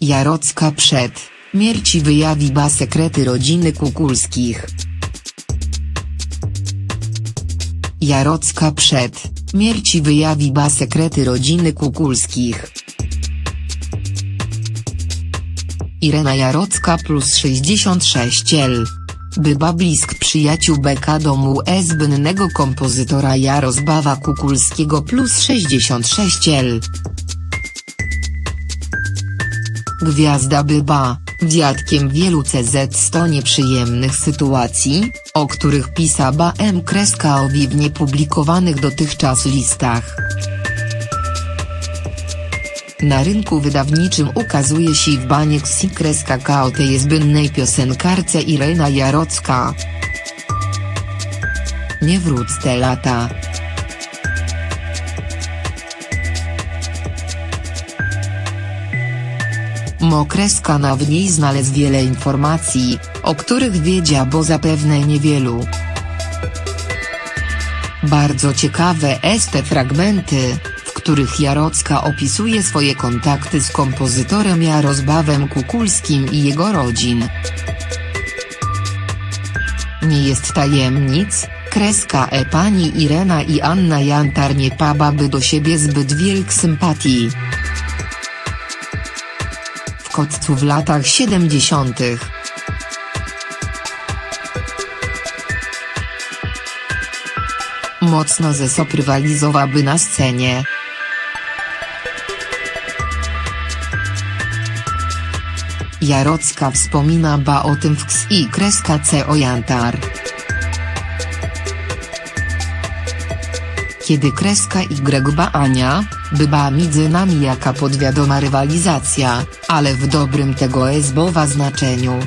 Jarocka przed Mierci wyjawi ba sekrety rodziny Kukulskich. Jarocka przed Mierci wyjawi ba sekrety rodziny Kukulskich. Irena Jarocka plus 66 L. Byba blisk przyjaciół Beka domu ezbynnego kompozytora Jarosława Kukulskiego plus 66 L. Gwiazda byba, dziadkiem wielu CZ100 nieprzyjemnych sytuacji, o których pisała M. Kreskaowi w niepublikowanych dotychczas listach. Na rynku wydawniczym ukazuje się w banie Ksi Kreska K o tej zbędnej piosenkarce Irena Jarocka. Nie wróć te lata. Mokreska na w niej znalazł wiele informacji, o których wiedział bo zapewne niewielu. Bardzo ciekawe est te fragmenty, których Jarocka opisuje swoje kontakty z kompozytorem Jarosławem Kukulskim i jego rodzin. Nie jest tajemnic, kreska e pani Irena i Anna Jantar nie pababy do siebie zbyt wielk sympatii. W Kotcu w latach 70. Mocno ze SOP rywalizowałaby na scenie. Jarocka wspomina ba o tym w ks i kreska c o Jantar. Kiedy kreska Y ba Ania, była między nami jaka podwiadoma rywalizacja, ale w dobrym tego esbowa znaczeniu.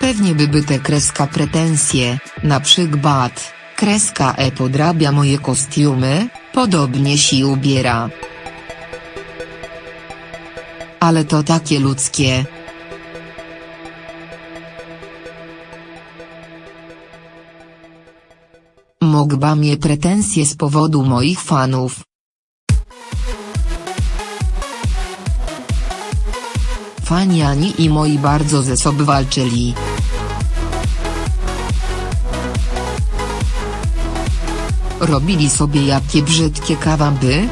Pewnie by by te kreska pretensje, na przykład, kreska E podrabia moje kostiumy, podobnie się ubiera. Ale to takie ludzkie. Mogła mnie pretensje z powodu moich fanów. Fani Ani i moi bardzo ze sobą walczyli. Robili sobie jakie brzydkie kawamby?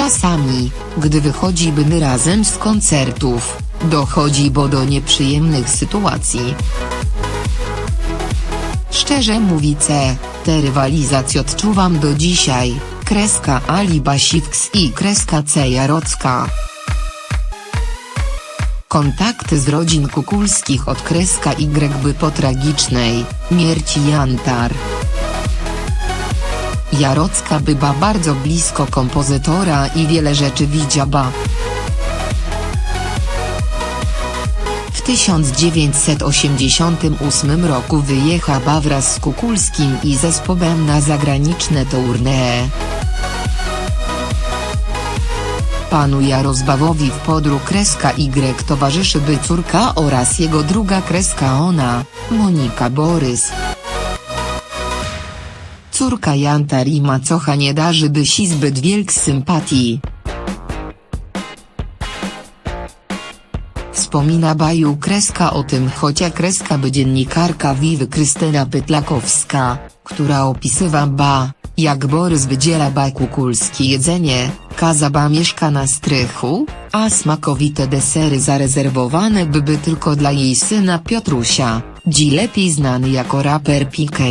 Czasami, gdy wychodzimy razem z koncertów, dochodzi bo do nieprzyjemnych sytuacji. Szczerze mówiąc, te rywalizacje odczuwam do dzisiaj, kreska Ali Basiwks i kreska C Jarocka. Kontakty z rodzin Kukulskich od kreska Y by po tragicznej, mierci Jantar. Jarocka była bardzo blisko kompozytora i wiele rzeczy widziała. W 1988 roku wyjechała wraz z Kukulskim i zespołem na zagraniczne tournée. Panu Jarosławowi w podru kreska Y towarzyszy by córka oraz jego druga kreska ona, Monika Borys. Córka Jantar i macocha nie darzy by si zbyt wielk sympatii. Wspomina Baju Kreska o tym chocia Kreska by dziennikarka Wiwy Krystyna Pytlakowska, która opisywa ba, jak Borys wydziela ba kukulskie jedzenie, Kazaba mieszka na strychu, a smakowite desery zarezerwowane by by tylko dla jej syna Piotrusia, dzi lepiej znany jako raper PK.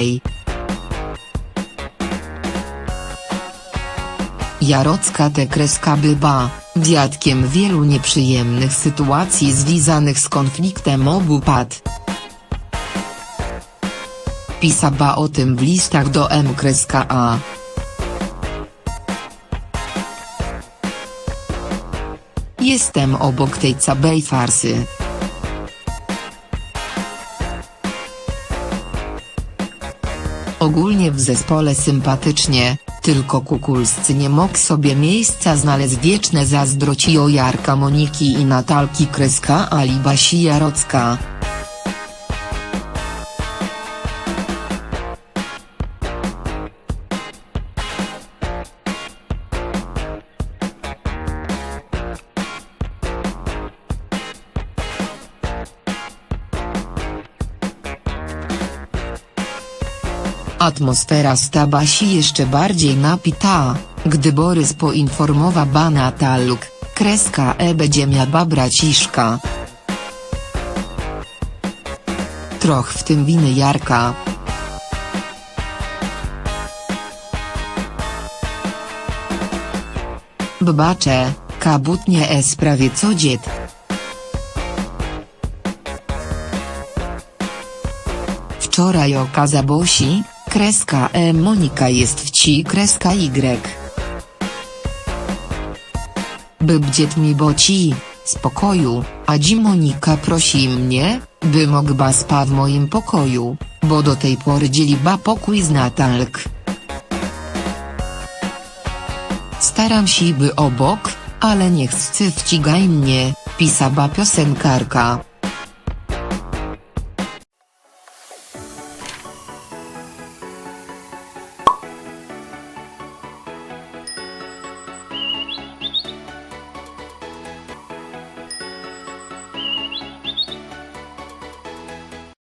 Jarocka te kreska dziadkiem wielu nieprzyjemnych sytuacji związanych z konfliktem obu pad. Pisała o tym w listach do M. A. Jestem obok tej cabej farsy. Ogólnie w zespole sympatycznie, tylko kukulscy nie mógł sobie miejsca znaleźć wieczne zazdroci o Jarka Moniki i Natalki Kreska Ali Basi Jarocka. Atmosfera stała się jeszcze bardziej napita, gdy Borys poinformował Bana Taluk, kreska e będzie miała braciszka. Troch w tym winy Jarka. Babacze, kabutnie e sprawie co dziet. Wczoraj okaza Bosi, kreska E Monika jest w ci kreska Y. By bdziet mi boci, spokoju, a dzi Monika prosi mnie, by mogła spa w moim pokoju, bo do tej pory dzieliba pokój z Natalk. Staram się by obok, ale nie chcę wcigaj mnie, pisała piosenkarka.